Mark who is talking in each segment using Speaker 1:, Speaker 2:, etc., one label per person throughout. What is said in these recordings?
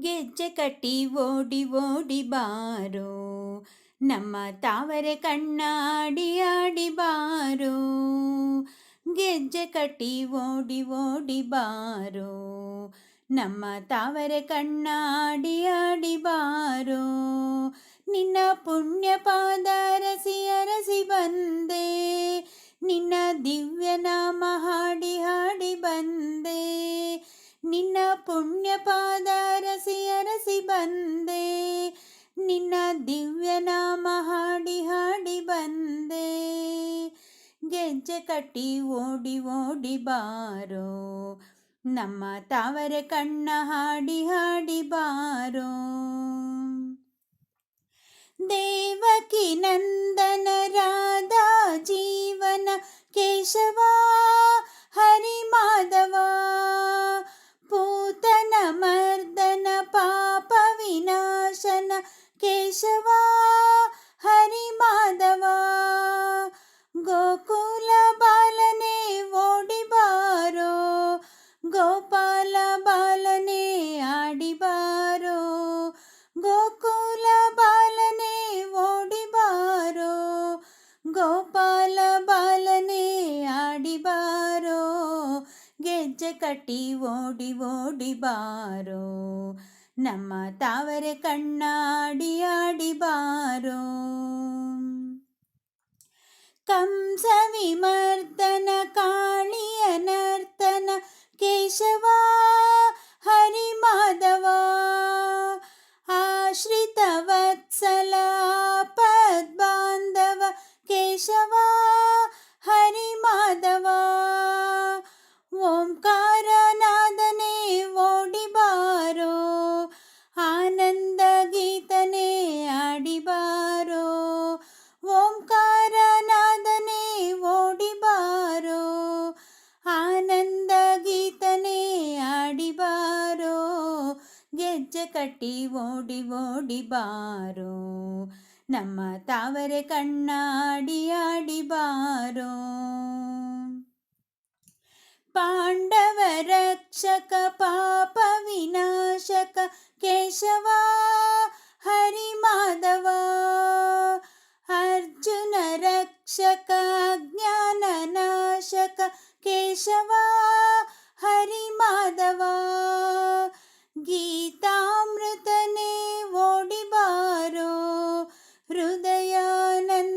Speaker 1: ಗೆಜ್ಜೆ ಕಟ್ಟಿ ಓಡಿ ಓಡಿ ಬಾರೋ. ನಮ್ಮ ತಾವರೆ ಕಣ್ಣಾಡಿ ಆಡಿ ಬಾರೋ. ಗೆಜ್ಜೆ ಕಟ್ಟಿ ಓಡಿ ಓಡಿ ಬಾರೋ. ನಮ್ಮ ತಾವರೆ ಕಣ್ಣಾಡಿ ಆಡಿ ಬಾರೋ. ನಿನ್ನ ಪುಣ್ಯ ಪಾದ ಅರಸಿ ಅರಸಿ ಬಂದೆ. ನಿನ್ನ ದಿವ್ಯನಾಮ ಹಾಡಿ ಹಾಡಿ ಬಂದೆ. ನಿನ್ನ ಪುಣ್ಯ ಪಾದ ಅರಸಿ ಬಂದೆ, ನಿನ್ನ ದಿವ್ಯ ನಾಮ ಹಾಡಿ ಹಾಡಿ ಬಂದೆ. ಗೆಜ್ಜೆ ಕಟ್ಟಿ ಓಡಿ ಓಡಿ ಬಾರೋ, ನಮ್ಮ ತಾವರೆ ಕಣ್ಣ ಹಾಡಿ ಹಾಡಿ ಬಾರೋ. ದೇವಕಿ ನಂದನ ರಾಧಾ ಜೀವನ ಕೇಶವ, ಹರಿ ಮಾಧವ पूतन मर्दन पाप विनाशन केशवा हरिमाधवा गोकुल बालने ओडिबारो गोपाल बालने आडिबारो गोकुल बालने ओडिबारो गोपाल बालने आडिबारो ಗೆಜ್ಜೆ ಕಟ್ಟಿ ಓಡಿ ಓಡಿ ಬಾರೋ ನಮ್ಮ ತಾವರೆ ಕಣ್ಣಾಡಿ ಆಡಿ ಬಾರೋ ಕಂಸ ವಿಮರ್ದನ ಕಾಳಿಯ ನರ್ತನ ಕೇಶವ ಹರಿ ಮಾಧವ ಆಶ್ರಿತ ವತ್ಸಲ ಪದ್ಬಾಂಧವ ಕೇಶವ ಹರಿ ಓಂಕಾರನಾದನೆ ಓಡಿಬಾರೋ ಆನಂದ ಗೀತನೆ ಆಡಿಬಾರೋ ಓಂಕಾರನಾದನೆ ಓಡಿಬಾರೋ ಆನಂದ ಗೀತನೆ ಆಡಿಬಾರೋ ಗೆಜ್ಜೆ ಕಟ್ಟಿ ಓಡಿ ಓಡಿಬಾರೋ ನಮ್ಮ ತಾವರೆ ಕಣ್ಣಾಡಿ ಆಡಿಬಾರೋ पाण्डवरक्षक पापविनाशक केशवा हरिमाधवा अर्जुनरक्षक ज्ञाननाशक केशवा हरिमाधवा गीतामृतने ओडिबारो हृदयानन्द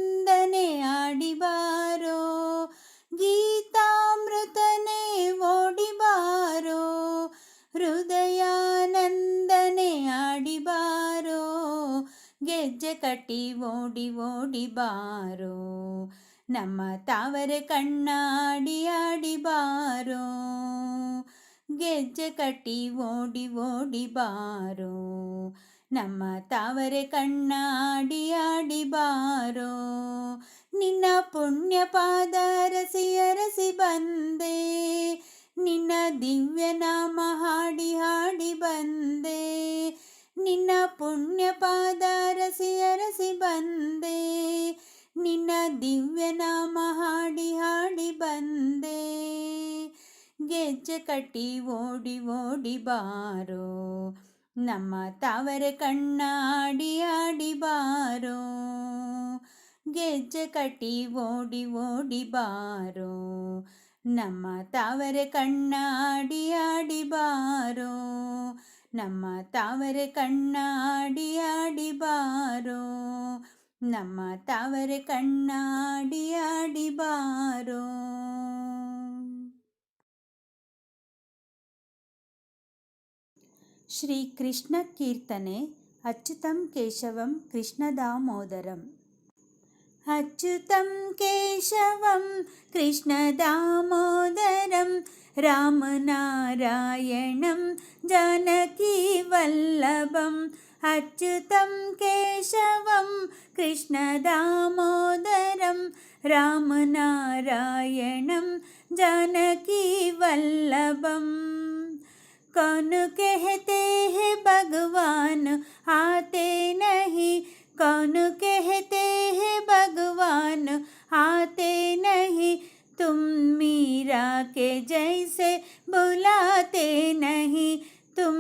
Speaker 1: ಕಟ್ಟಿ ಓಡಿ ಓಡಿ ಬಾರೋ. ನಮ್ಮ ತಾವರೆ ಕಣ್ಣಾಡಿ ಆಡಿ ಬಾರೋ. ಗೆಜ್ಜೆ ಕಟ್ಟಿ ಓಡಿ ಓಡಿ ಬಾರೋ. ನಮ್ಮ ತಾವರೆ ಕಣ್ಣಾಡಿ ಆಡಿ ಬಾರೋ. ನಿನ್ನ ಪುಣ್ಯ ಪಾದ ಅರಸಿ ಬಂದೆ. ನಿನ್ನ ದಿವ್ಯ ನಾಮ ಹಾಡಿ ಹಾಡಿ ಬಂದೆ. ನಿನ್ನ ಪುಣ್ಯ ಪಾದ ಅರಸಿ ಅರಸಿ ಬಂದೆ ನಿನ್ನ ದಿವ್ಯ ನಾಮ ಹಾಡಿ ಹಾಡಿ ಬಂದೆ. ಗೆಜ್ಜೆ ಕಟ್ಟಿ ಓಡಿ ಓಡಿ ಬಾರೋ. ನಮ್ಮ ತಾವರೆ ಕಣ್ಣಾಡಿ ಆಡಿ ಬಾರೋ. ಗೆಜ್ಜೆ ಕಟ್ಟಿ ಓಡಿ ಓಡಿ ಬಾರೋ. ನಮ್ಮ ತಾವರೆ ಕಣ್ಣಾಡಿ ಆಡಿ ಬಾರೋ. ನಮ್ಮ ತಾವರೆ ಕಣ್ಣಾಡಿ ಆಡಿ ಬಾರೋ. ನಮ್ಮ ತಾವರೆ ಕಣ್ಣಾಡಿ ಆಡಿ ಬಾರೋ ಶ್ರೀ ಕೃಷ್ಣ ಕೀರ್ತನೆ ಅಚ್ಯುತಂ ಕೇಶವಂ ಕೃಷ್ಣದಾಮೋದರಂ अच्युतं केशवं कृष्णदामोदरं रामनारायणं जानकीवल्लभम् अच्युतं केशवं कृष्णदामोदरं रामनारायणं जानकीवल्लभम् कौन कहते हैं भगवान आते नहीं। कौन कहते हैं भगवान आते नहीं। तुम मीरा के जैसे बुलाते नहीं। तुम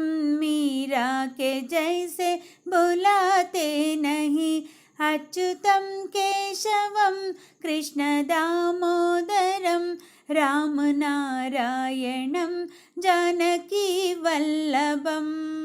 Speaker 1: के जैसे बुलाते नहीं। अच्युतं केशवं कृष्णदामोदरं रामनारायणं जानकीवल्लभम्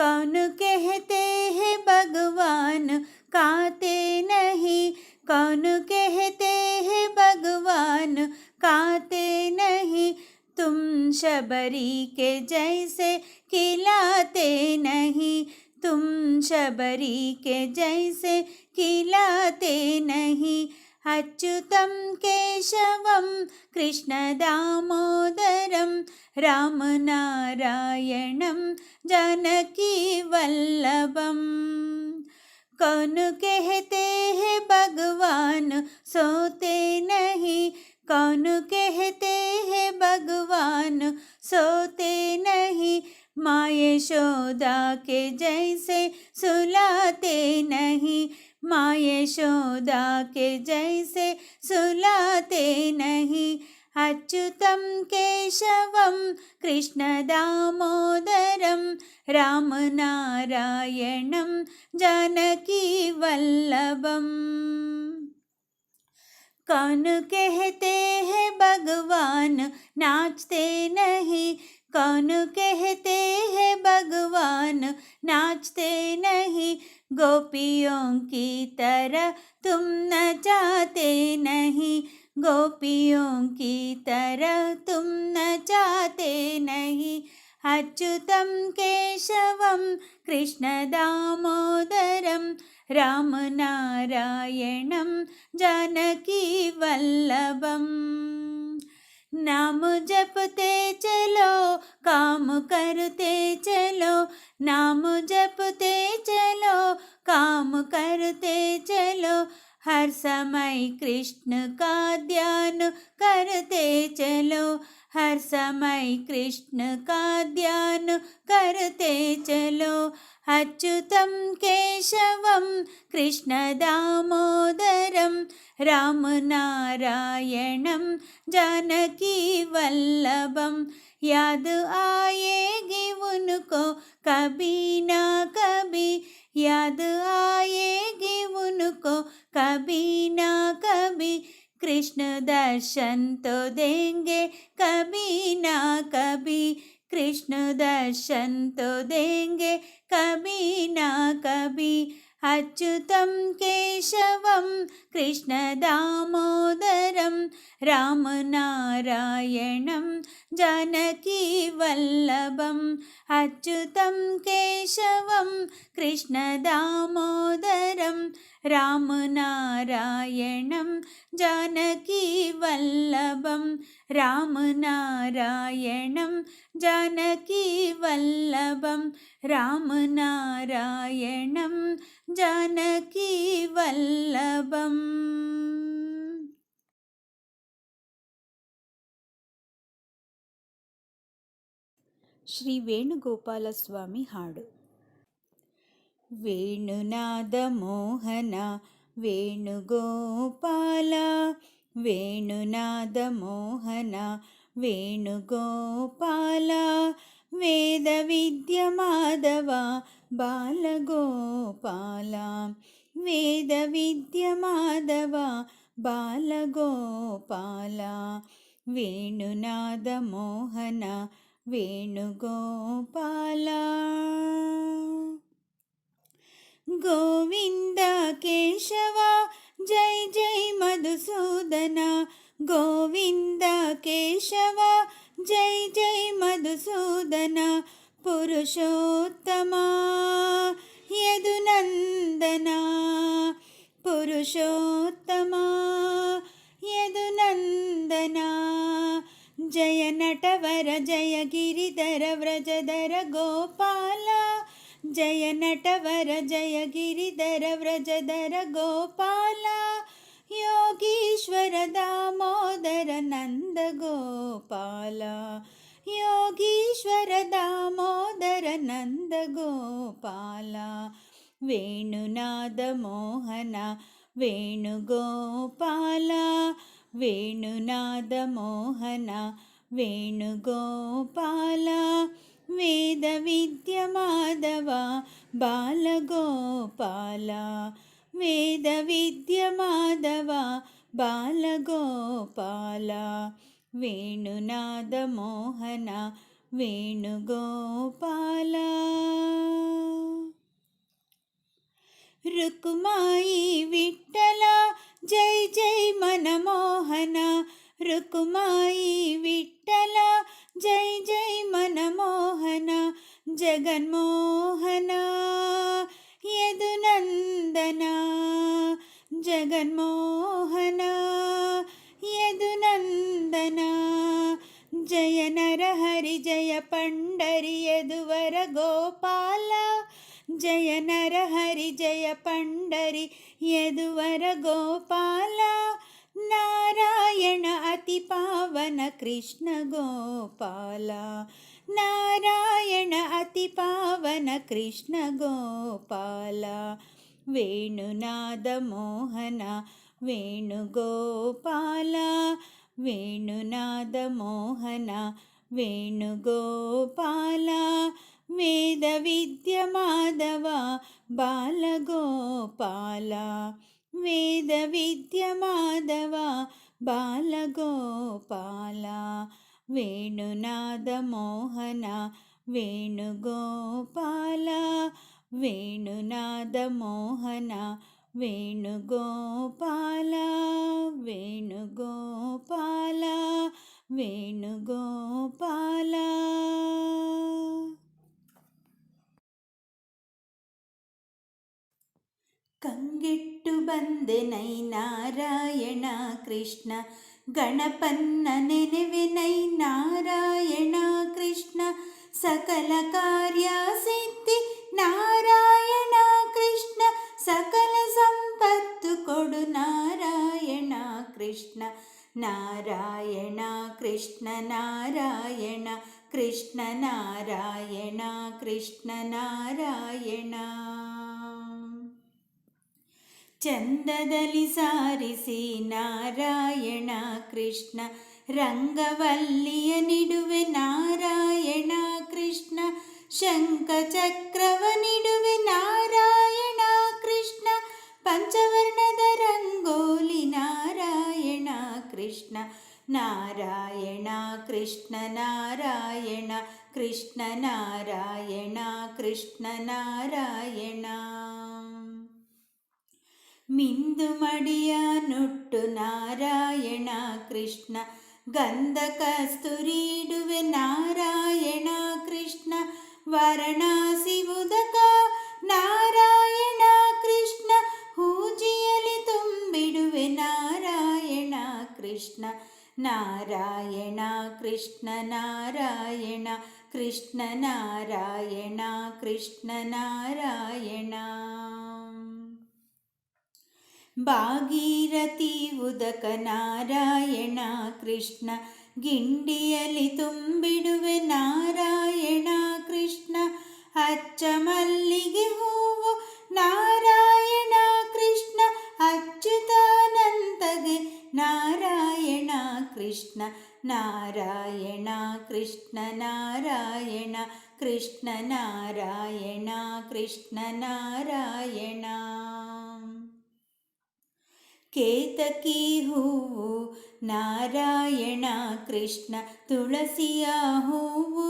Speaker 1: कौन कहते हैं भगवान, काते नहीं। कौन कहते हैं भगवान, काते नहीं। तुम शबरी के जैसे खिलाते नहीं। तुम शबरी के जैसे खिलाते नहीं। अच्युतं केशवं कृष्णदामोदरं रामनारायणं जानकीवल्लभम् कौन कहते हैं भगवान, सोते नहीं। कौन कहते हैं भगवान? सोते नहीं, माए शोदा के जैसे सुलाते नहीं। माए शोदा के जैसे सुलाते नहीं। अच्युतं केशवं कृष्णदामोदरं रामनारायणं जानकीवल्लभम् कौन कहते हैं भगवान? नाचते नहीं। कौन कहते हैं भगवान? नाचते नहीं। गोपियों की तरह तुम नचाते नहीं। गोपियों की तरह तुम नचाते नहीं। अच्युतं केशवं कृष्णदामोदरं रामनारायणं जानकीवल्लभम् नाम जपते चलो काम करते चलो नाम जपते चलो काम करते चलो हर समय कृष्ण का ध्यान करते चलो हर समय कृष्ण का ध्यान करते चलो। अच्युतं केशवं कृष्णदामोदरं रामनारायणं जानकीवल्लभं याद आएगी उनको कभी ना कभी याद आएगी उनको कभी ना कभी कृष्ण दर्शन तो देंगे कभी ना कभी। कृष्ण दर्शन तो देंगे कभी ना कभी। अच्युतं केशवं कृष्णदामोदरं रामनारायणं जानकीवल्लभम् अच्युतं केशवं कृष्णदामोदरं रामनारायणं जानकीवल्लभं रामनारायणं जानकीवल्लभं रामनारायणं जानकीवल्लभम् ಶ್ರೀ ವೇಣುಗೋಪಾಲಸ್ವಾಮಿ ಹಾಡು ವೇಣುನಾದ ಮೋಹನ ವೇಣುಗೋಪಾಲ ವೇಣುನಾದ ಮೋಹನ ವೇಣುಗೋಪಾಲ ವೇದ ವಿದ್ಯ ಮಾಧವ ಬಾಲಗೋಪಾಲ ವೇದ ವಿದ್ಯ ಮಾಧವ ಬಾಲಗೋಪಾಲ ವೇಣುನಾದ ಮೋಹನ వేణుగోపాల. గోవింద కేశవ జై జై మధుసూదన. గోవింద కేశవ జై జై మధుసూదన. పురుషోత్తమ యదునందన. పురుషోత్తమ యదునందనా. జయ నటవర జయ గిరిధర వ్రజధర గోపాల జయ నటవర జయ గిరిధర వ్రజధర గోపాల योगीश्वर दामोदर नन्द गोपाल योगीश्वर दामोदर नन्द गोपाल वेणुनाद मोहन वेणुगोपाल వేణునాదమోహన వేణుగోపాల వేద విద్య మాధవ బాలగోపాల వేద విద్య మాధవ బాలగోపాల వేణునాదమోహన వేణుగోపాల. రుకుమాయి విఠల జై జై మనమోహన. రుకుమాయి విఠల జై జై మనమోహన. జగన్మోహన యదునందన. జగన్మోహన యదునందన. జయ నరహరి జయ పండరి యదువర గోపాల. జయ నరహరి జయ పండరి యదువర గోపాల నారాయణ అతి పావన కృష్ణ గోపాల. నారాయణ అతి పావన కృష్ణ గోపాల. వేణునాద మోహన వేణుగోపాల వేణునాద మోహన వేణుగోపాల వేద విద్య మాధవ బాలగోపాల. వేద విద్య మాధవ బాలగోపాల. వేణునాద మోహన వేణుగోపాల. వేణునాద మోహన వేణుగోపాల. వేణుగోపాల. వేణుగోపాల. ಕಂಗೆಟ್ಟು ಬಂದೆನೈ ನಾರಾಯಣ ಕೃಷ್ಣ ಗಣಪನ್ನ ನೆನೆವೆನೈ ನಾರಾಯಣ ಕೃಷ್ಣ ಸಕಲ ಕಾರ್ಯ ಸಿದ್ಧಿ ನಾರಾಯಣ ಕೃಷ್ಣ ಸಕಲ ಸಂಪತ್ತು ಕೊಡು ನಾರಾಯಣ ಕೃಷ್ಣ ನಾರಾಯಣ ಕೃಷ್ಣ ನಾರಾಯಣ ಕೃಷ್ಣ ನಾರಾಯಣ ಕೃಷ್ಣ ನಾರಾಯಣ ಚಂದದಲ್ಲಿ ಸಾರಿಸಿ ನಾರಾಯಣ ಕೃಷ್ಣ, ರಂಗವಲ್ಲಿಯ ನಿಡುವೆ ನಾರಾಯಣ ಕೃಷ್ಣ ಶಂಖ ಚಕ್ರವ ನಿಡುವೆ ನಾರಾಯಣ ಕೃಷ್ಣ, ಪಂಚವರ್ಣದ ರಂಗೋಲಿ ನಾರಾಯಣ ಕೃಷ್ಣ ನಾರಾಯಣ ಕೃಷ್ಣ ನಾರಾಯಣ ಕೃಷ್ಣ ನಾರಾಯಣ ಕೃಷ್ಣ, ನಾರಾಯಣ. ಮಡಿಯ ನುಟ್ಟು ನಾರಾಯಣ ಕೃಷ್ಣ, ಗಂಧ ಕಸ್ತುರಿಡುವೆ ನಾರಾಯಣ ಕೃಷ್ಣ, ವರಣಾಸಿ ಉದಕ ನಾರಾಯಣ ಕೃಷ್ಣ, ಹೂಜಿಯಲ್ಲಿ ತುಂಬಿಡುವೆ ನಾರಾಯಣ ಕೃಷ್ಣ ನಾರಾಯಣ ಕೃಷ್ಣ ನಾರಾಯಣ ಕೃಷ್ಣ ನಾರಾಯಣ ಕೃಷ್ಣ, ನಾರಾಯಣ. ಭಾಗೀರಥಿ ಉದಕ ನಾರಾಯಣ ಕೃಷ್ಣ ಗಿಂಡಿಯಲ್ಲಿ ತುಂಬಿಡುವೆ ನಾರಾಯಣ ಕೃಷ್ಣ ಅಚ್ಚ ಮಲ್ಲಿಗೆ ಹೂವು ನಾರಾಯಣ ಕೃಷ್ಣ ಅಚ್ಯುತಾನಂದಗೆ ನಾರಾಯಣ ಕೃಷ್ಣ ನಾರಾಯಣ ಕೃಷ್ಣ ನಾರಾಯಣ ಕೃಷ್ಣ ನಾರಾಯಣ ಕೃಷ್ಣ ನಾರಾಯಣ ಕೇತಕಿ ಹೂವು ನಾರಾಯಣ ಕೃಷ್ಣ ತುಳಸಿಯ ಹೂವು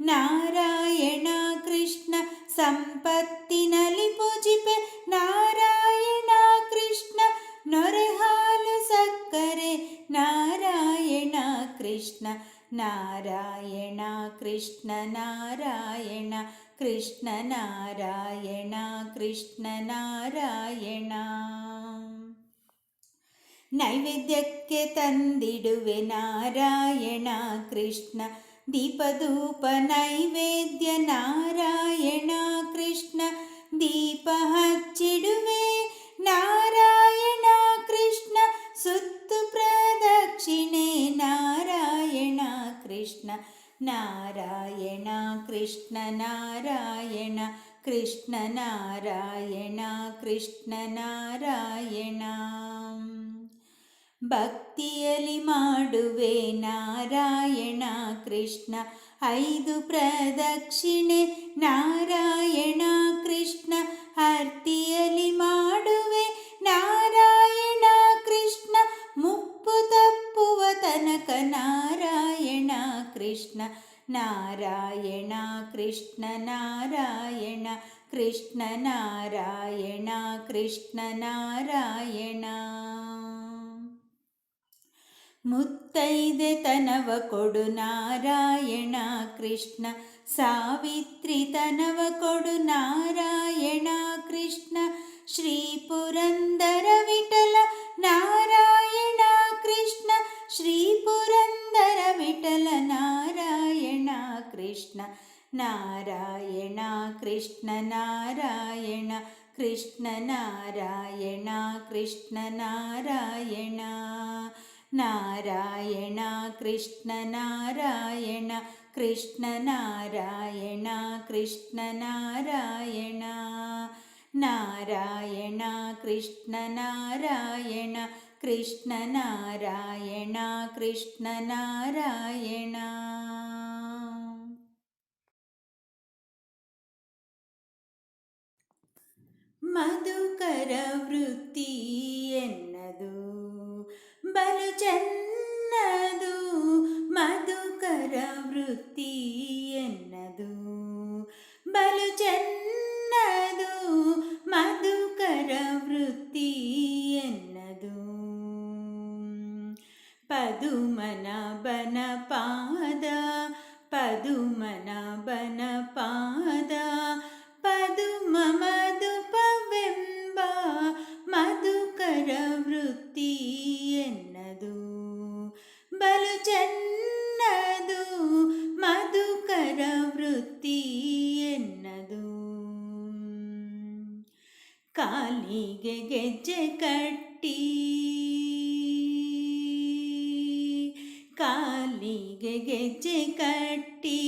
Speaker 1: ನಾರಾಯಣ ಕೃಷ್ಣ ಸಂಪತ್ತಿನಲ್ಲಿ ಪೂಜಿಪೆ ನಾರಾಯಣ ಕೃಷ್ಣ ನೊರೆ ಹಾಲು ಸಕ್ಕರೆ ನಾರಾಯಣ ಕೃಷ್ಣ ನಾರಾಯಣ ಕೃಷ್ಣ ನಾರಾಯಣ ಕೃಷ್ಣ ನಾರಾಯಣ ಕೃಷ್ಣ ನಾರಾಯಣ ನೈವೇದ್ಯಕ್ಕೆ ತಂದಿಡುವೆ ನಾರಾಯಣ ಕೃಷ್ಣ ದೀಪಧೂಪ ನೈವೇದ್ಯ ನಾರಾಯಣ ಕೃಷ್ಣ ದೀಪ ಹಚ್ಚಿಡುವೆ ನಾರಾಯಣ ಕೃಷ್ಣ ಸುತ್ತು ಪ್ರದಕ್ಷಿಣೆ ನಾರಾಯಣ ಕೃಷ್ಣ ನಾರಾಯಣ ಕೃಷ್ಣ ನಾರಾಯಣ ಕೃಷ್ಣ ನಾರಾಯಣ ಕೃಷ್ಣ ನಾರಾಯಣ ಭಕ್ತಿಯಲಿ ಮಾಡುವೆ ನಾರಾಯಣ ಕೃಷ್ಣ. ಐದು ಪ್ರದಕ್ಷಿಣೆ, ನಾರಾಯಣ ಕೃಷ್ಣ. ಹರ್ತಿಯಲಿ ಮಾಡುವೆ ನಾರಾಯಣ ಕೃಷ್ಣ. ಮುಪ್ಪು ತಪ್ಪುವ ತನಕ ನಾರಾಯಣ ಕೃಷ್ಣ. ನಾರಾಯಣ ಕೃಷ್ಣ ನಾರಾಯಣ ಕೃಷ್ಣ ನಾರಾಯಣ ಕೃಷ್ಣ, ನಾರಾಯಣ. ಮುತ್ತೈದೆ ತನವ ಕೊಡು ನಾರಾಯಣ ಕೃಷ್ಣ ಸಾವಿತ್ರಿ ತನವ ಕೊಡು ನಾರಾಯಣ ಕೃಷ್ಣ ಶ್ರೀ ಪುರಂದರ ವಿಠಲ ನಾರಾಯಣ ಕೃಷ್ಣ ಶ್ರೀ ಪುರಂದರ ವಿಠಲ ನಾರಾಯಣ ಕೃಷ್ಣ ನಾರಾಯಣ ಕೃಷ್ಣ ನಾರಾಯಣ ಕೃಷ್ಣ ನಾರಾಯಣ ಕೃಷ್ಣ ನಾರಾಯಣ നാരായണ കൃഷ്ണ നാരായണ കൃഷ്ണ നാരായണ കൃഷ്ണ നാരായണ. നാരായണ കൃഷ്ണ നാരായണ കൃഷ്ണ നാരായണ കൃഷ്ണ നാരായണ. മധുകര വൃത്തി എന്നതു 白月镇。ಕಾಲಿಗೆ ಗೆಜ್ಜೆ ಕಟ್ಟಿ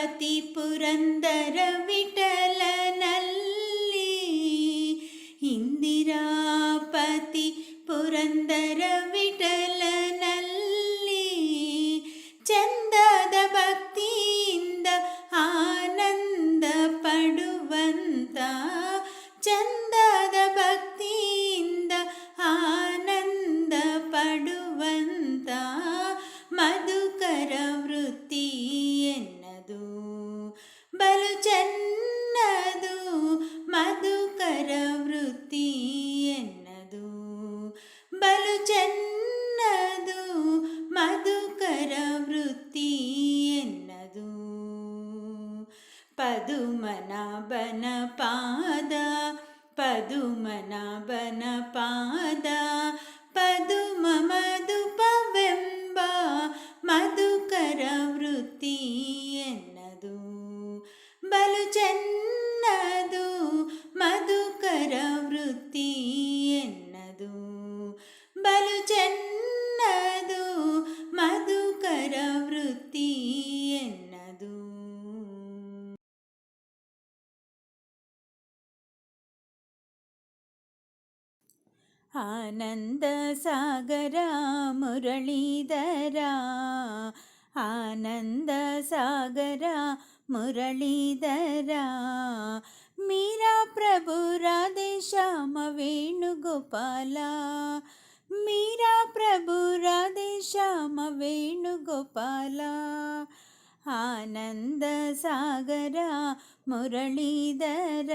Speaker 1: ಇಂದಿರಾಪತಿ ಪುರಂದರ ವಿಠಲನಲ್ಲಿ ಇಂದಿರಾಪತಿ ಪುರಂದರ ವಿಠಲನಲ್ಲಿ ಪದುಮನ ಬನ ಪಾದ, ಪದುಮನ ಬನ ಪಾದ, ಪದುಮ ಮಧುಪವೆಂಬ ಮಧುಕರ ವೃತ್ತಿ ಎನ್ನದು. ಬಲು ಚೆನ್ನದು ಮಧುಕರ ವೃತ್ತಿ ಎನ್ನದು. ಬಲು ಚೆನ್ನದು ആനന്ദസാഗര മുരളീധര ആനന്ദസാഗര മുരളീധര മീരാ പ്രഭു രാധേശ്യാമ വേണുഗോപാല. മീരാ പ്രഭു രാധേശ്യാമ വേണുഗോപാല. ആനന്ദസാഗര മുരളീധര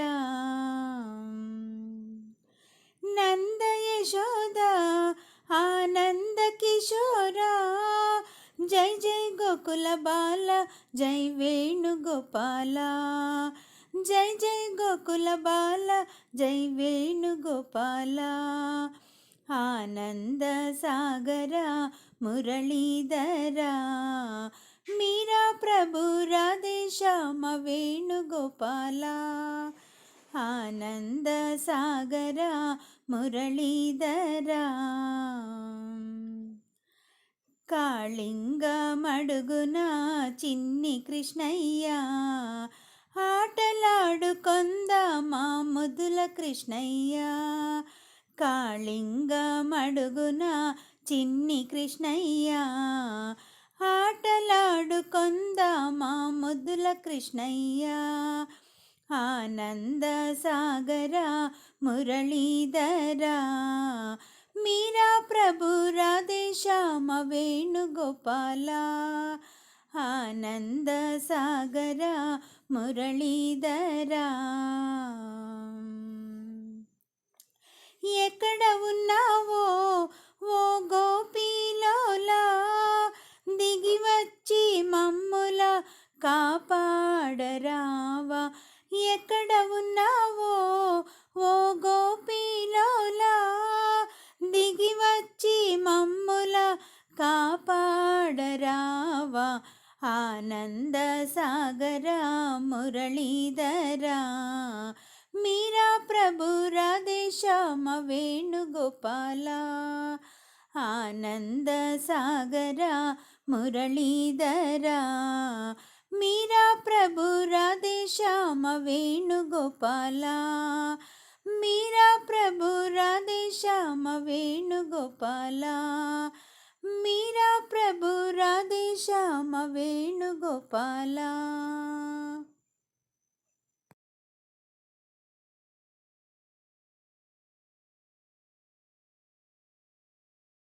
Speaker 1: శ్యామ వేణుగోపాల ఆనంద సాగర మురళీధరా నంద యశోద ఆనంద కిశోరా జై జై గోకుల బాల జై వేణుగోపాల జై జై గోకుల బాల జై వేణుగోపాల ఆనంద సాగర మురళీధరా ఆనందసాగర మురళీధర. ఆనంద సాగర మురళీధరా కాళింగమడుగున చిన్ని కృష్ణయ్య ఆటలాడుకొంద మా ముదుల కృష్ణయ్య. కాళింగమడుగున చిన్ని కృష్ణయ్య ఆటలాడుకొంద మా ముద్దుల కృష్ణయ్య. ఆనంద సాగర మురళీధరా. మీరా ప్రభు రాధేశ్యామ వేణుగోపాల. ఆనంద సాగర మురళీధరా. ఎక్కడ ఉన్నావో ఓ గోపీలోలా దిగి వచ్చి మమ్ముల కాపాడరావా. ఎక్కడ ఉన్నావో? ఓ గోపీలోలా దిగి వచ్చి మమ్ముల కాపాడరావా? ఆనంద సాగర మురళీధరా మీరా ప్రభు రాధే వేణుగోపాల? ఆనంద సాగర మురళీధరా మీరా ప్రభు రాధే శ్యామ వేణుగోపాల. మీరా ప్రభు రాధే శ్యామ వేణుగోపాల. మీరా ప్రభు రాధే శ్యామ వేణుగోపాల.